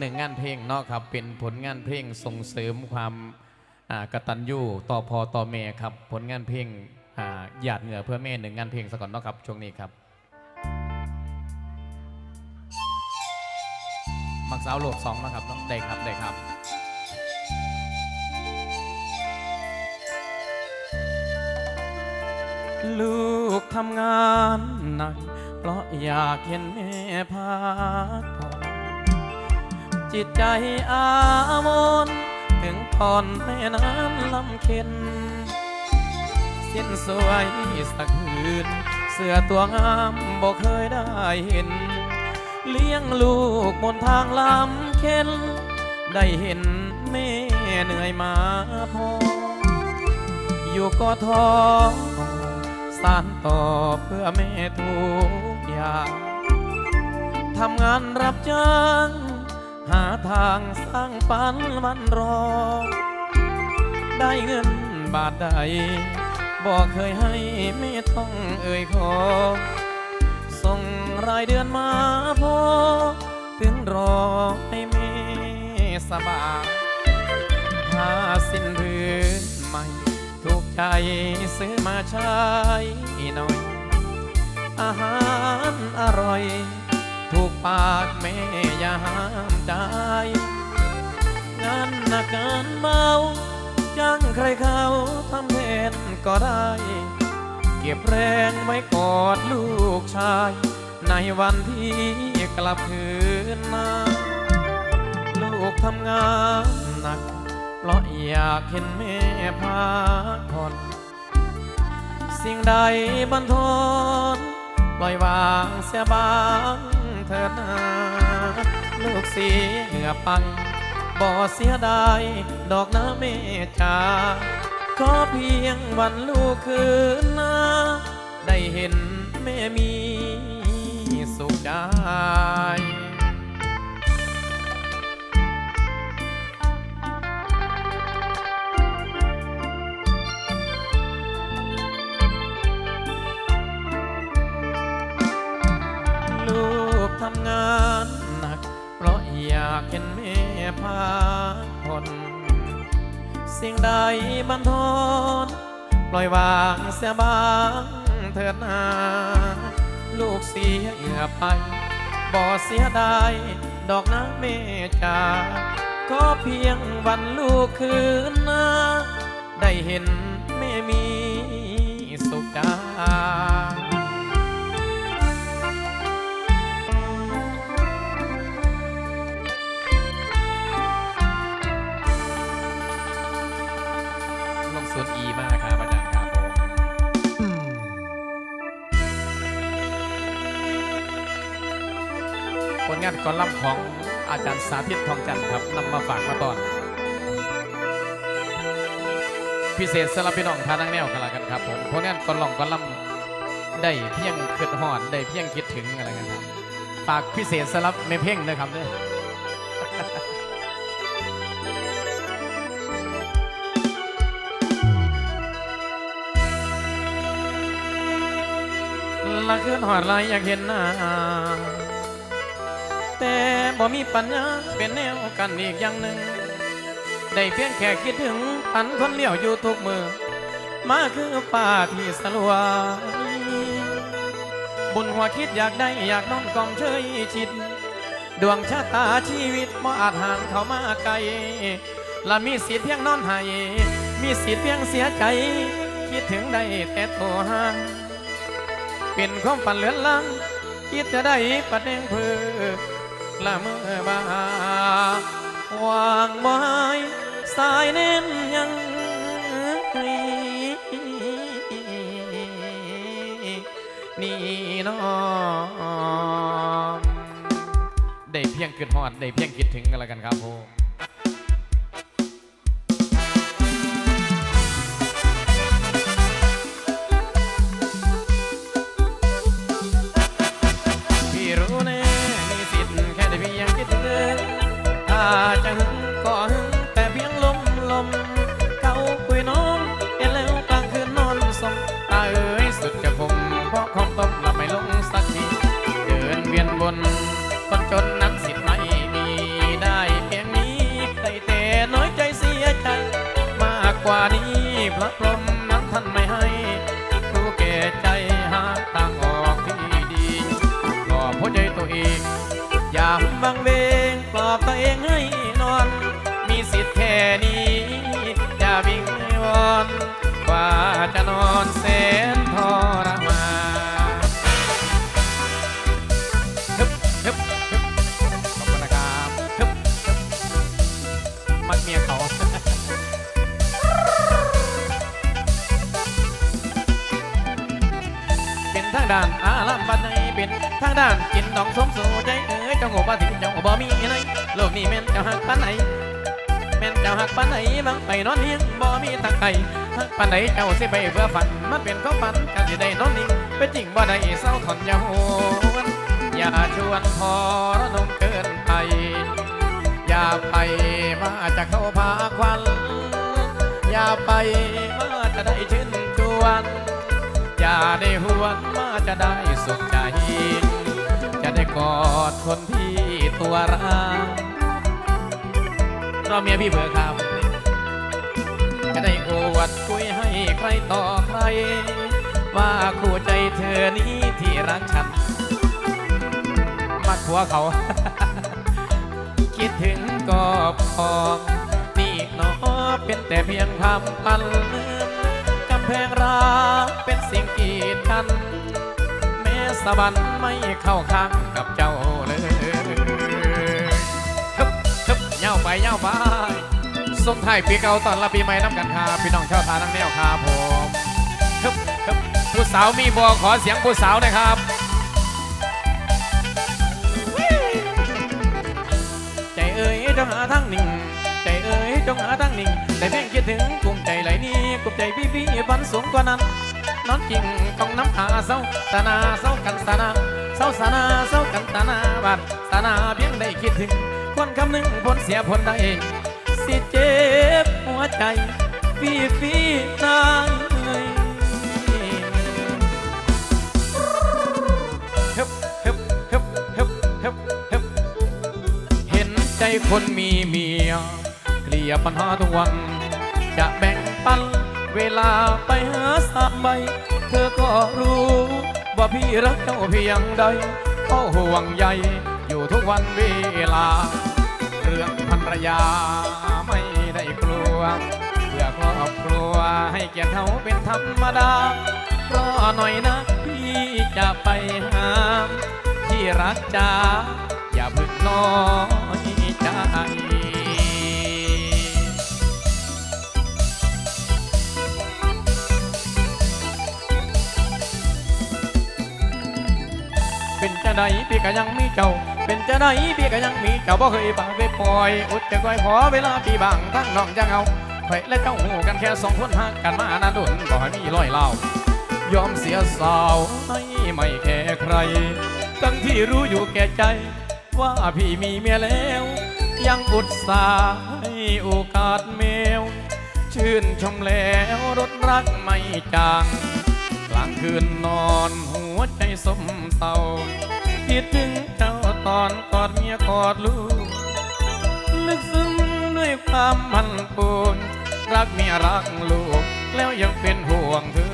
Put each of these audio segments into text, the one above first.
หนึ่งงานเพลงเนาะครับเป็นผลงานเพลงส่งเสริมความกตัญญูต่อพอต่อแม่ครับ ผลงานเพลงหยาดเหงื่อเพื่อแม่หนึ่งงานเพลงสก่อนเนาะครับช่วงนี้ครับมักสาวโหลดสองนะครับเนาะได้ครับได้ครับลูกทำงานหนักเพราะอยากเห็นแม่พักผ่อน จิตใจอาวรถึงผ่อนแม่นั้นลำเค็นสิ้นสวยสักคืน เสื้อตัวงามบอกเคยได้เห็น เลี้ยงลูกบนทางลำเค็น ได้เห็นแม่เหนื่อยมาพอ อยู่ก็ท้อสานต่อเพื่อแม่ทุกอย่างทำงานรับจ้าง หาทางสร้างฝันมันรอ ได้เงินบาทใดบอกเคยให้ไม่ต้องเอ่ยขอ ส่งรายเดือนมาพอ ถึงรอให้แม่สบายผ้าสิ้นพื้นใหม่ ถูกใจซื้อมาใช้หน่อย อาหารอร่อย ถูกปากแม่อย่าห้ามใจงานหนักงานเบาจ้างใครเขาทำแทนก็ได้ เก็บแรงไว้กอดลูกชาย ในวันที่กลับคืนมาลูกทำงานหนัก เพราะอยากเห็นแม่พักผ่อนสิ่งใดบันทอนปล่อยวางเสียบาง เถิดนาลูกเสียไปบ่เสียดายดอกน้ำเมจาขอเพียงวันลูกคืนนาได้เห็นแม่มีสุขใจากเห็นแม่พักผ่อนสิ่งใดบันทอนปล่อยวางเสียบางเถิดนา ลูกเสียเหงื่อไป บ่เสียดายดอกน้ำเมจาก็เพียงวันลูกคืนนาได้เห็นแม่มีสุขใจานกอลัมของอาจารย์สาธิตทองจันทร์ครับนำมาฝากมาตอน พิเศษสำหรับพี่น้องทานังแนวกันละกันครับผมผลงานกอลัมกอลัมได้เพียงคิดหอดได้เพียงคิดถึงอะไรกันครับฝากพิเศษสำหรับเมเพ่งนะครับเด้อละคืนหอดไหลอยากเห็นหน้า แต่บ่มีปัญญาเป็นแนวกันอีกอย่างหนึ่งได้เพียงแค่คิดถึงพันคนเลี้ยวอยู่ทุกมือ มาคือป่าที่สลวยบุญหัวคิดอยากได้อยากนอนกองเชยชิด ดวงชะตาชีวิตบ่อาจห่างเขามาไกลและมีสิทธิ์เพียงนอนให้มีสิทธิ์เพียงเสียใจ คิดถึงได้แต่โทรห่างเป็นความฝันเลือนลังคิดจะได้ปัดแดงเพื่อ ละเมื่อบาวางไว้สายเน้นยังนี่น้องได้เพียงคิดหอด ได้เพียงคิดถึงกันแล้วกันครับผม ปลอบตัวเองให้นอน มีสิทธิ์แค่นี้ อย่าวิงวอนกว่าจะนอนแสนทร เป็นทางด้านกินดองสมโสใจเอ้ยเจ้าโง่บ้าถิ่นเจ้าบ่มีไหนโลกนี้แม่นเจ้าหักปานไหนแม่นเจ้าหักปานไหนบังไปนอนเลี้ยงบ่มีตะไคร่หักปานไหนเจ้าสิไปเพื่อฝันมันเป็นความฝันกันสิได้นอนนิ่งเป็นจริงบ่ได้เศร้าถอนยาหวนอย่าชวนพอระนมเกินไปอย่าไปมาจะเข้าพาควันอย่าไปมา ได้หวนมาจะได้สุขใจ จะได้กอดคนที่ตัวร้างรอเมียพี่เบื่อครับจะได้อวดคุยให้ใครต่อใคร ว่าคู่ใจเธอนี้ที่รักฉันมักหัวเขา คิดถึงก็พอนี่หนอเป็นแต่เพียงคำปันกำแพงรักเป็นสิ่งกีดกันแม้สวรรค์ไม่เข้าข้างกับเจ้าเลยทึบทึบเย่าไปเย่าไปส่งท้ายปีเก่าตอนรับปีใหม่น้ำกันครับพี่น้องชาวทานังแนวครับผมทึบทึบผู้สาวมีบอขอเสียงผู้สาวน่อยครับใจเอ่ยจงหาทางหนึ่งใจเอ่ยจงหาทางหนึ่งแต่เพียงคิดถึงกลุ่มใจไหลนี่ ใจพี่พี่พันสูงกว่านั้นนอนจริงต้องน้ำขาเศร้าตานาเศร้ากันตานาเศร้าสานาเศร้ากันตานาบัดตานาเพียงได้คิดถึงคนคำหนึ่งผลเสียผลได้เองสิเจ็บหัวใจพี่พี่นางเอ้ยฮึบฮึบฮึบฮึบฮึบฮึบเห็นใจคนมีเมียเคลียปัญหาทุกวันจะแบ่งปัน เวลาไปหาสามใบเธอก็รู้ ว่าพี่รักเจ้าเพียงใดก็ห่วงใยอยู่ทุกวันเวลา เรื่องภรรยาไม่ได้กลัวเพื่อครอบครัวให้เกียรติเขาเป็นธรรมดารอหน่อยนะพี่จะไปหาที่รักจ้าอย่าเพึ่งน้อยใจ จะไดพี่ก็ยังมีเจ้า เป็นจะไดพี่ก็ยังมีเจ้าบ่เคยปากไปปล่อยอุดจะก้อยพอเวลาพี่บางทั้งน้องจะเอาข่อยและเจ้าหูกันแค่สองคนหักกันมานานดุนบ่ให้มีร้อยเล่ายอมเสียสาวให้ไม่แค่ใคร ทั้งที่รู้อยู่แก่ใจ ว่าพี่มีเมียแล้ว ยังอุตส่าห์ให้โอกาสแมวชื่นชมแล้วรถรักไม่จาง กลางคืนนอนหัวใจสมเศร้า คิดถึงเจ้าตอนกอดเมียกอดลูก ลึกซึ้งด้วยความมันปูนรักเมียรักลูก แล้วยังเป็นห่วงเธอ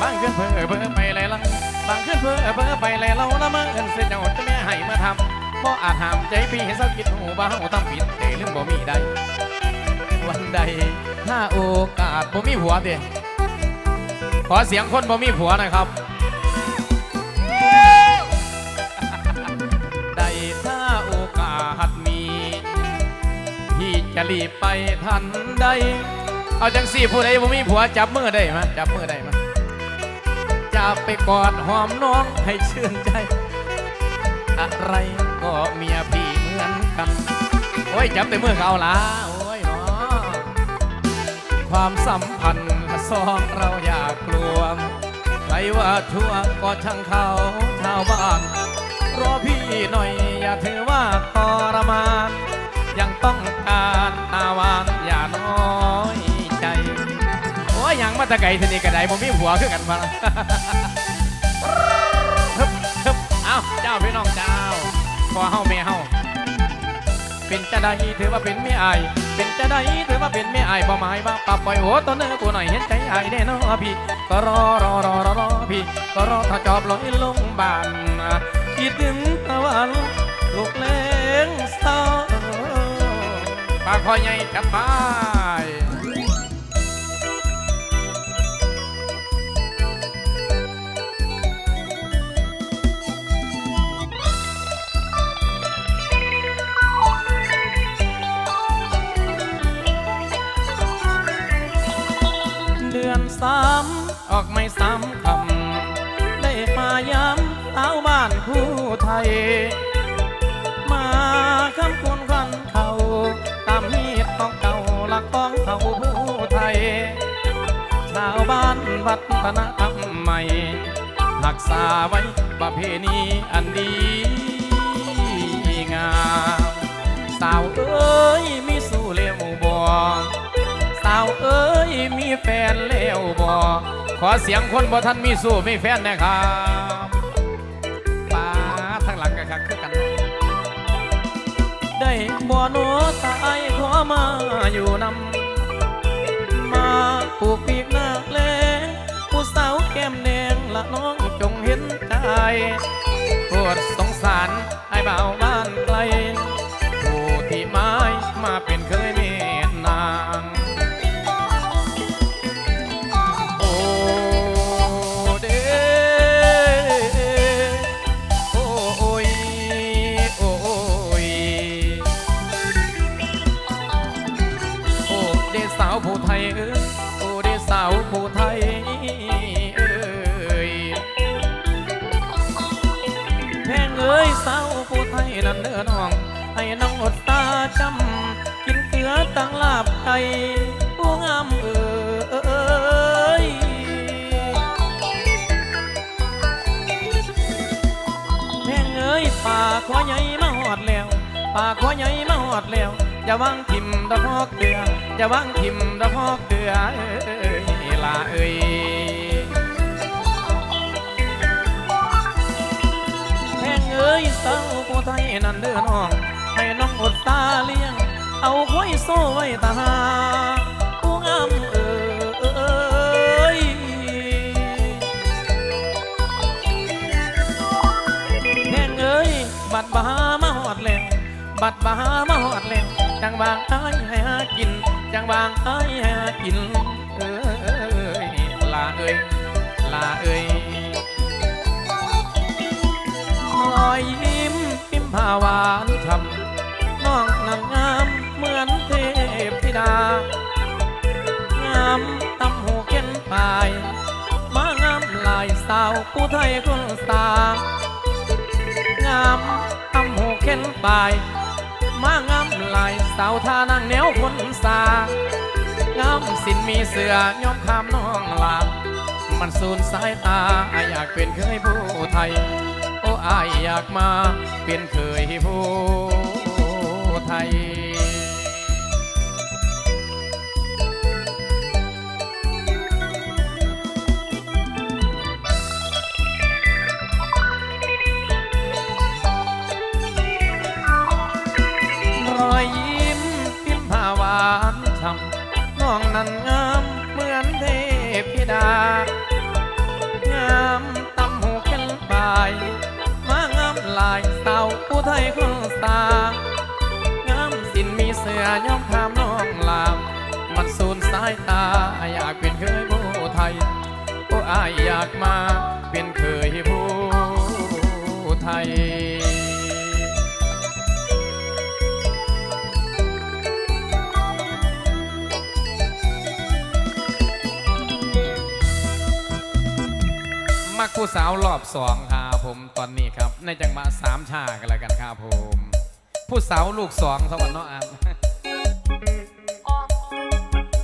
บางขึ้นเพ้อเพ้อไปเลยลังบางขึ้นเพ้อเพ้อไปเลยเราละเมื่อเอินเสียเจ้าจะแม่ให้มาทำบ่อาจห้ามใจพี่ให้เศร้าคิดหูบ้าหูทำผิดแต่เรื่องบ่มีใดวัน ใดถ้าโอกาสบ่มีผัวเด้ขอเสียงคนบ่มีผัวหน่อยครับ ได้ถ้าโอกาสมี พี่จะรีบไปทันใด เอาจังสี่ผู้ใดบ่มีผัวจับมือได้ไหมจับมือได้ไหมจะไปกอดหอมน้องให้ชื่นใจ อะไรก็เมียพี่เหมือนกัน โอ้ยจับแต่มือเขาละโอ้ยเนาะ ความสัมพันธ์สองเราอยากลัวใครว่าชั่วก็ช่างเขาชาวบ้านรอพี่หน่อยอย่าถือว่าทรมาน ยังต้องการตาวานอย่าน้อยใจ โอ้ยยังมาตะไก่ทีนี้กระไดผมมีผัวคือกันพะฮึบฮึบเอาเจ้าพี่น้องเจ้าพอเฮาแม่เฮาเป็นจะได้ถือว่าเป็นแม่อาย เป็นจะได้หรือว่าเป็นไม่อายบ่หมายว่าปรับปล่อยโอ้ตัวเนื้อกูหน่อยเห็นใจอายแน่นอพี่ ก็รอรอรอรอรอพี่ ก็รอถ้าจอบลอยลงบานคิดถึงตะวันลูกเล้งเศร้าปากคอยใหญ่จับมาาผู้ไทย ชาวบ้านวัฒนธรรมใหม่ รักษาไว้ประเพณีอันดีงามสาวเอ้ยมีสู้เลี้ยวบ่สาวเอ้ยมีแฟนแล้วบ่ขอเสียงคนบ่ท่านมีสู้มีแฟนนะครับป้าทางหลังกันครับคือกัน ได้บ่โนตายขอมาอยู่นำ มาปลูกปีกหน้าแลผู้สาวแก้มแดงละน้องจงเห็นใจปวดสงสารไอ้บ่าบ้านไกลผู้ที่ไม้มาเป็นเคย ใหญ่มาหอดแล้วอย่าวางทิมดอกฮอกเดืออย่าวางทิมดอกฮอกเดือเอ้ยลาเอ้ยแม่งเอ้ยสาวผู้ไทยนั่นเด้อน้อง ให้น้องอดตาเลี้ยง เอาไว้โซ่ไว้ตาหาผู้งามเอ้ยแหงเอ้ยบัดบามา บัดบามาหอดแล้วจังบางไอ้ให้หากิน จังบางไอ้ให้หากิน เอ้ยลาเอ้ยลาเอ้ยรอยยิ้มพิมพาหวานช่ำน้องนางงามเหมือนเทพธิดา งามตำหูเข็นปลายมางามลายสาวผู้ไทยคนสางามทำหูเข็นปลาย มางามลายสาวท่านั่งแนวคนสางามสินมีเสือยอมคามน้องลามันสูญสายตาอยากเป็นเคยผู้ไทย โอ้อายอยากมาเป็นเคยผู้ไทย ไทยคนสางามสินมีเสือย่อมทามน้องลาม มันสูญสายตาอยากเป็นเคยผู้ไทยโอ้อายอยากมาเป็นเคยผู้ไทยมักผู้สาวรอบสองครั ในจังหวะสามชากันแล้วกันครับผม ผู้สาวลูกสองสวรรค์เนาะอะ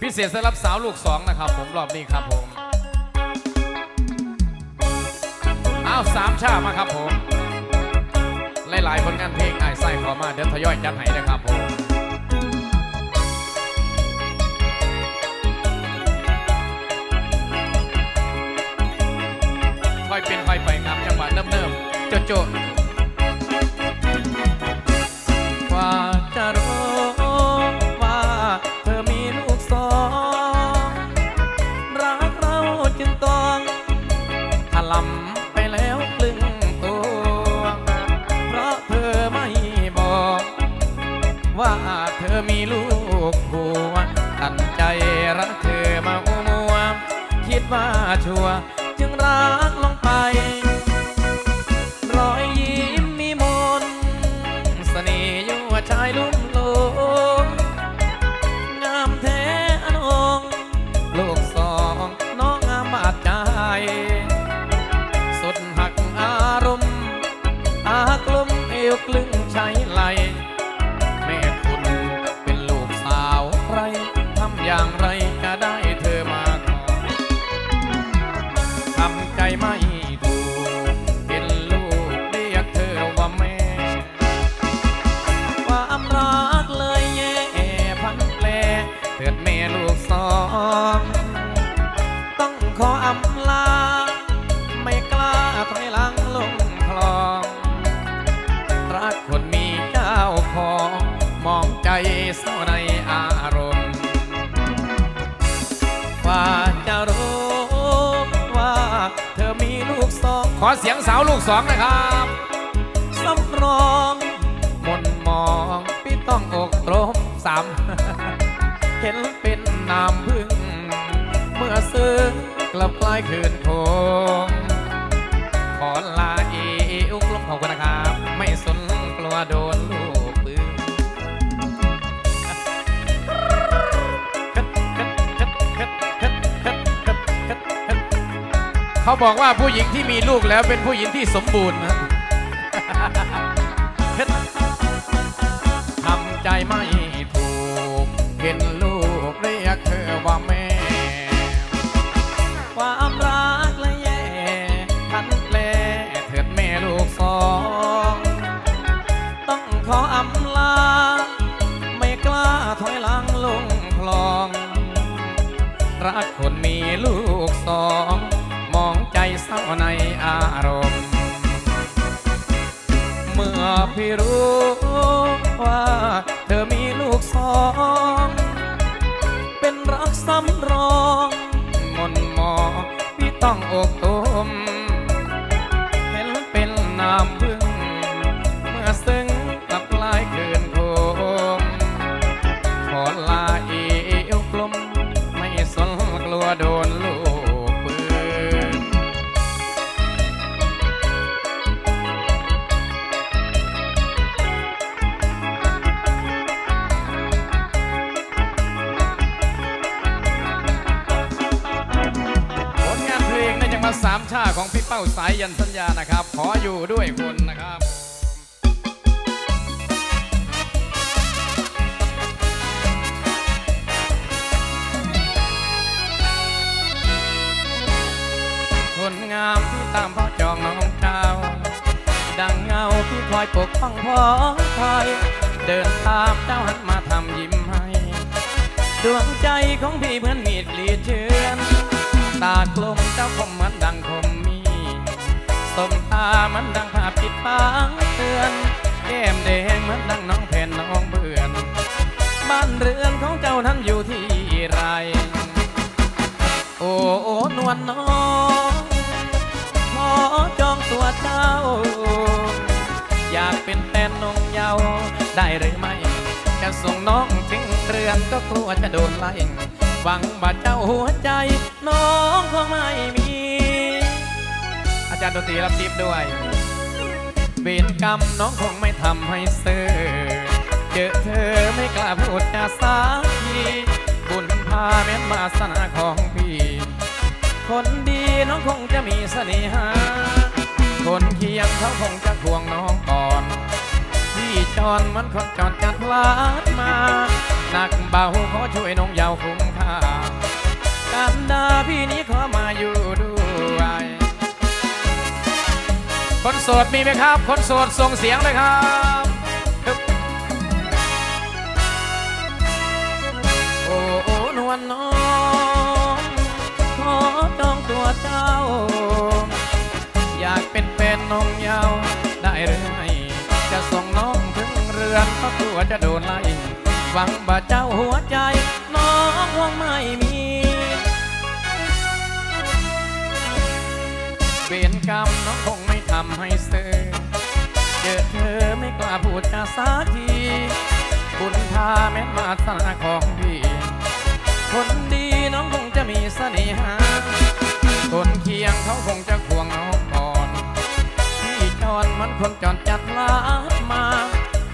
พิเศษสำหรับสาวลูกสองนะครับ ผมรอบนี้ครับผมอ้าวสามชามาครับผมหลายๆผลงานเพลงไอ้ไส้ขอมาเดี๋ยวทยอยจัดให้นะครับผมค่อยเป็นค่อยไปครับจังหวะเนิ่มๆ โจโจ เศร้าในอารมณ์ ว่าจะรู้ว่า เธอมีลูกสอง ขอเสียงสาวลูกสองนะครับสำรองมนมองพี่ต้องอกตรมสามเห็นเป็นน้ำพึ่ง เมื่อซื้อกลับกลายคืนโคง เขาบอกว่าผู้หญิงที่มีลูกแล้วเป็นผู้หญิงที่สมบูรณ์นะทำใจไม่ ต้องอก ยยันสัญญานะครับ ขออยู่ด้วยคนนะครับคนงามที่ตามพ่อจองน้องเจ้าดังเงาที่คอยปกป้องพ่อคอยเดินตามเจ้าหันมาทำยิ้มให้ดวงใจของพี่เหมือนมีดกรีเชือนตากลมเจ้าคมมือนามันดังภาพจิตปางเตือนแก้มแดงมือนดังน้องแผ่นน้องเบื่อนบ้านเรือนของเจ้านั้นอยู่ที่ไร โอ้โอนวลน้องขอจองตัวเจ้า อยากเป็นแฟนนงเยาว์ได้หรือไม่จะส่งน้องถึงเรือนก็กลัวจะโดนไล่หวังว่าเจ้าหัวใจ น้องคงไม่มี จารย์ดนตรีรับทิปด้วยเวรกรรมน้องคงไม่ทำให้เสือเจอเธอไม่กล้าพูดจาสาทีบุญพาแม้นวาสนาของพี่คนดีน้องคงจะมีเสน่หา คนเคียงเขาคงจะควงน้องก่อน พี่จอนมันคนจอดจัดลาดมา หนักเบาขอช่วยน้องยาวคุ้มค่ากันดาพี่นี้ข คนโสดมีไหมครับ คนโสดส่งเสียงเลยครับโอ้โอนวลน้องขอจองตัวเจ้า อยากเป็นแฟนน้องยาวได้หรือไม่จะส่งน้องถึงเรือนก็กลัวจะโดนไล่หวังบ่าเจ้าหัวใจ น้องคงไม่มีเเวรกรรมน้องคงไม่ำให้เสื่อเจอเธอไม่กล้าพูดจาสากที บุญพาแม้มาสนาของดีคนดีน้องคงจะมีเสน่หาคนเคียงเขาคงจะควงน้องก่อนพี่จอนมันคนจอนจัดลาดมา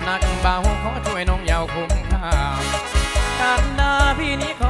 นักเบาขอช่วยน้องยาวคุ้มค่าการดาพี่นี้ขอ